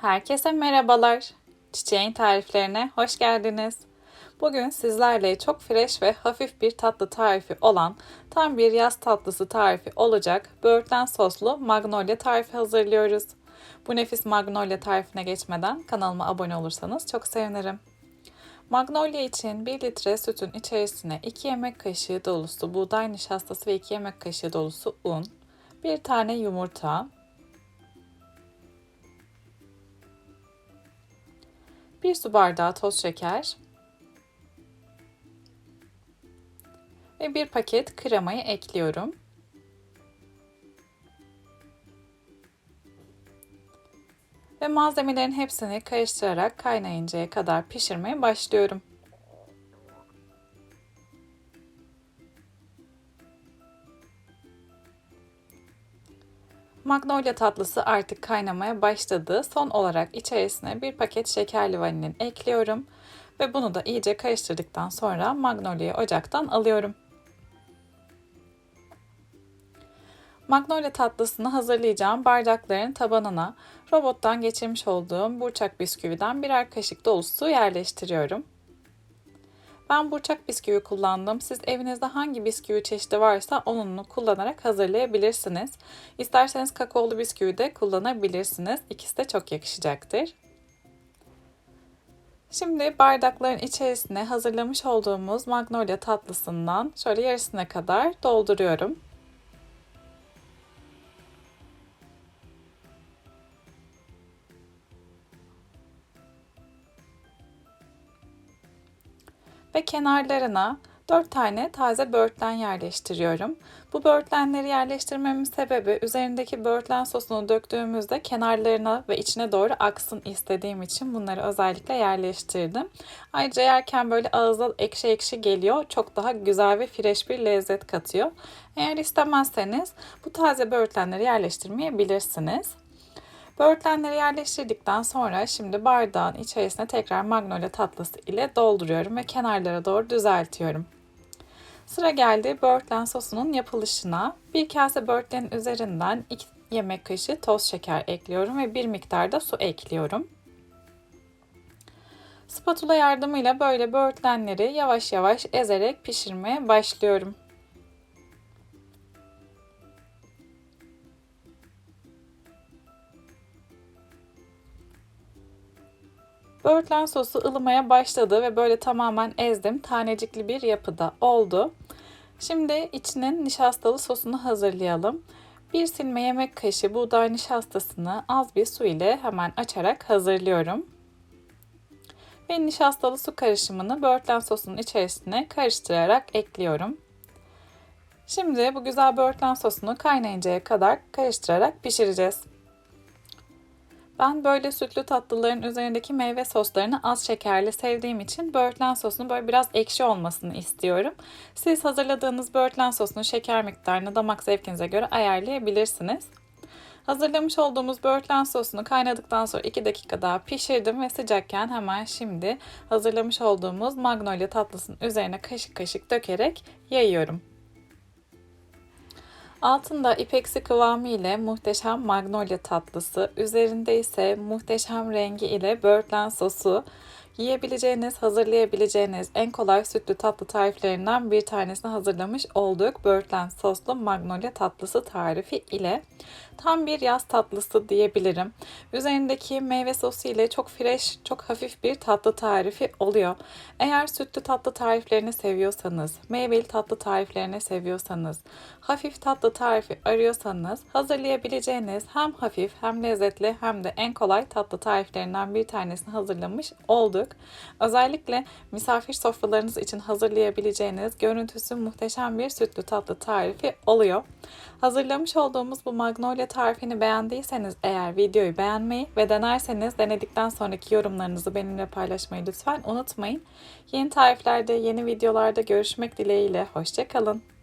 Herkese merhabalar. Çiçeğin tariflerine hoş geldiniz. Bugün sizlerle çok fresh ve hafif bir tatlı tarifi olan tam bir yaz tatlısı tarifi olacak böğürtlen soslu magnolia tarifi hazırlıyoruz. Bu nefis magnolia tarifine geçmeden kanalıma abone olursanız çok sevinirim. Magnolia için 1 litre sütün içerisine 2 yemek kaşığı dolusu buğday nişastası ve 2 yemek kaşığı dolusu un, 1 tane yumurta, 1 su bardağı toz şeker ve 1 paket kremayı ekliyorum. Ve malzemelerin hepsini karıştırarak kaynayıncaya kadar pişirmeye başlıyorum. Magnolia tatlısı artık kaynamaya başladı. Son olarak içerisine bir paket şekerli vanilin ekliyorum. Ve bunu da iyice karıştırdıktan sonra Magnolia'yı ocaktan alıyorum. Magnolia tatlısını hazırlayacağım bardakların tabanına robottan geçirmiş olduğum burçak bisküviden birer kaşık dolusu yerleştiriyorum. Ben burçak bisküvi kullandım. Siz evinizde hangi bisküvi çeşidi varsa onunu kullanarak hazırlayabilirsiniz. İsterseniz kakaolu bisküvi de kullanabilirsiniz. İkisi de çok yakışacaktır. Şimdi bardakların içerisine hazırlamış olduğumuz magnolia tatlısından şöyle yarısına kadar dolduruyorum. Ve kenarlarına 4 tane taze böğürtlen yerleştiriyorum. Bu böğürtlenleri yerleştirmemin sebebi üzerindeki böğürtlen sosunu döktüğümüzde kenarlarına ve içine doğru aksın istediğim için bunları özellikle yerleştirdim. Ayrıca yerken böyle ağızda ekşi ekşi geliyor. Çok daha güzel ve fresh bir lezzet katıyor. Eğer istemezseniz bu taze böğürtlenleri yerleştirmeyebilirsiniz. Böğürtlenleri yerleştirdikten sonra şimdi bardağın içerisine tekrar magnolia tatlısı ile dolduruyorum ve kenarlara doğru düzeltiyorum. Sıra geldi böğürtlen sosunun yapılışına. Bir kase böğürtlenin üzerinden 2 yemek kaşığı toz şeker ekliyorum ve bir miktar da su ekliyorum. Spatula yardımıyla böyle böğürtlenleri yavaş yavaş ezerek pişirmeye başlıyorum. Böğürtlen sosu ılımaya başladı ve böyle tamamen ezdim. Tanecikli bir yapıda oldu. Şimdi içinin nişastalı sosunu hazırlayalım. Bir silme yemek kaşığı buğday nişastasını az bir su ile hemen açarak hazırlıyorum. Ve nişastalı su karışımını böğürtlen sosunun içerisine karıştırarak ekliyorum. Şimdi bu güzel böğürtlen sosunu kaynayıncaya kadar karıştırarak pişireceğiz. Ben böyle sütlü tatlıların üzerindeki meyve soslarını az şekerli sevdiğim için böğürtlen sosunu böyle biraz ekşi olmasını istiyorum. Siz hazırladığınız böğürtlen sosunun şeker miktarını damak zevkinize göre ayarlayabilirsiniz. Hazırlamış olduğumuz böğürtlen sosunu kaynadıktan sonra 2 dakika daha pişirdim ve sıcakken hemen şimdi hazırlamış olduğumuz magnolia tatlısının üzerine kaşık kaşık dökerek yayıyorum. Altında ipeksi kıvamı ile muhteşem magnolia tatlısı, üzerinde ise muhteşem rengi ile böğürtlen sosu, yiyebileceğiniz, hazırlayabileceğiniz en kolay sütlü tatlı tariflerinden bir tanesini hazırlamış olduk. Böğürtlen soslu magnolia tatlısı tarifi ile tam bir yaz tatlısı diyebilirim. Üzerindeki meyve sosu ile çok fresh, çok hafif bir tatlı tarifi oluyor. Eğer sütlü tatlı tariflerini seviyorsanız, meyveli tatlı tariflerini seviyorsanız, hafif tatlı tarifi arıyorsanız hazırlayabileceğiniz hem hafif hem lezzetli hem de en kolay tatlı tariflerinden bir tanesini hazırlamış olduk hazırladık. Özellikle misafir sofralarınız için hazırlayabileceğiniz görüntüsü muhteşem bir sütlü tatlı tarifi oluyor. Hazırlamış olduğumuz bu magnolia tarifini beğendiyseniz eğer videoyu beğenmeyi ve denerseniz denedikten sonraki yorumlarınızı benimle paylaşmayı lütfen unutmayın. Yeni tariflerde, yeni videolarda görüşmek dileğiyle. Hoşçakalın.